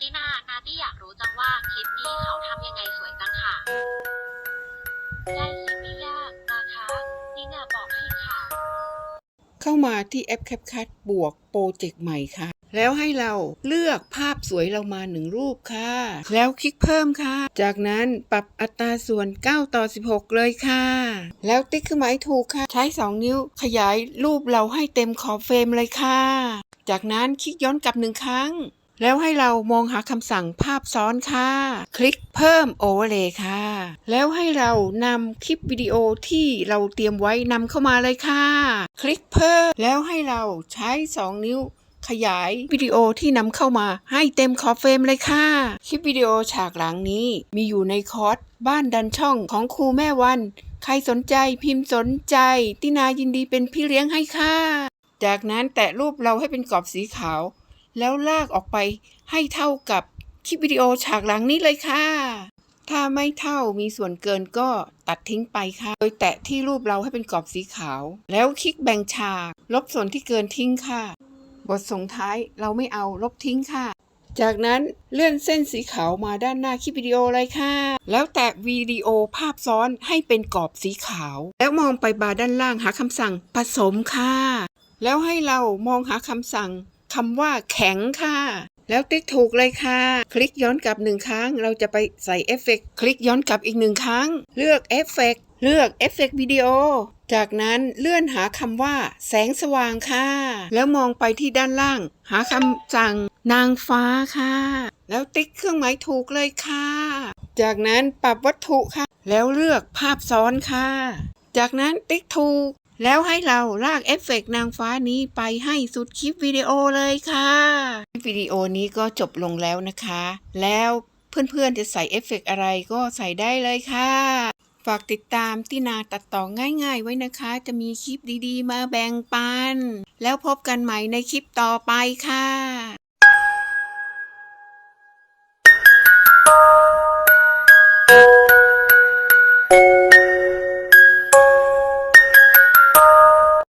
ตินานาตี้อยากรู้จังว่าคลิปนี้เขาทำยังไงสวยจังค่ะ ได้สิไม่ยากนะคะตินาบอกให้ค่ะ เข้ามาที่แอป CapCut บวกโปรเจกต์ใหม่ค่ะ แล้วให้เราเลือกภาพสวยเรามาหนึ่งรูปค่ะ แล้วคลิกเพิ่มค่ะ จากนั้นปรับอัตราส่วน 9 ต่อ 16 เลยค่ะ แล้วติ๊กเครื่องหมายถูกค่ะ ใช้ 2 นิ้วขยายรูปเราให้เต็มขอบเฟรมเลยค่ะ จากนั้นคลิกย้อนกลับหนึ่งครั้ง แล้วให้เรามองหาคำสั่งภาพซ้อนค่ะ คลิกเพิ่มโอเวอร์เลย์ค่ะ แล้วให้เรานำคลิปวิดีโอที่เราเตรียมไว้นำเข้ามาเลยค่ะ คลิกเพิ่ม แล้วให้เราใช้ 2 นิ้วขยายวิดีโอที่นำเข้ามาให้เต็มขอบเฟรมเลยค่ะ คลิปวิดีโอฉากหลังนี้มีอยู่ในคอร์สบ้านดันช่องของครูแม่วัน ใครสนใจพิมพ์สนใจ ตินายินดีเป็นพี่เลี้ยงให้ค่ะ จากนั้นแตะรูปเราให้เป็นกรอบสีขาว แล้วลากออกไปให้เท่ากับคลิปวิดีโอฉากหลังนี้เลยค่ะ ถ้าไม่เท่ามีส่วนเกินก็ตัดทิ้งไปค่ะ โดยแตะที่รูปเราให้เป็นกรอบสีขาว แล้วคลิกแบ่งฉาก ลบส่วนที่เกินทิ้งค่ะ บทส่งท้ายเราไม่เอาลบทิ้งค่ะ จากนั้นเลื่อนเส้นสีขาวมาด้านหน้าคลิปวิดีโอเลยค่ะ แล้วแตะวิดีโอภาพซ้อนให้เป็นกรอบสีขาว แล้วมองไปบาร์ด้านล่างหาคำสั่งผสมค่ะ แล้วให้เรามองหาคำสั่ง คำว่าแข็งค่ะ แล้วติ๊กถูกเลยค่ะ คลิกย้อนกลับหนึ่งครั้ง เราจะไปใส่เอฟเฟกต์คลิกย้อนกลับอีกหนึ่งครั้ง เลือกเอฟเฟกต์เลือกเอฟเฟกต์วิดีโอ จากนั้นเลื่อนหาคำว่า แสงสว่างค่ะ แล้วมองไปที่ด้านล่าง หาคำสั่งนางฟ้าค่ะ แล้วติ๊กเครื่องหมายถูกเลยค่ะ จากนั้นปรับวัตถุค่ะ แล้วเลือกภาพซ้อนค่ะ จากนั้นติ๊กถูก แล้วให้เราลากเอฟเฟกต์นางฟ้านี้ไปให้สุดคลิปวิดีโอเลยค่ะคลิปวิดีโอนี้ก็จบลงแล้วนะคะ แล้วเพื่อนๆจะใส่เอฟเฟกต์อะไรก็ใส่ได้เลยค่ะ ฝากติดตามตินาตัดต่อง่ายๆไว้นะคะ จะมีคลิปดีๆ มาแบ่งปัน แล้วพบกันใหม่ในคลิปต่อไปค่ะ Thank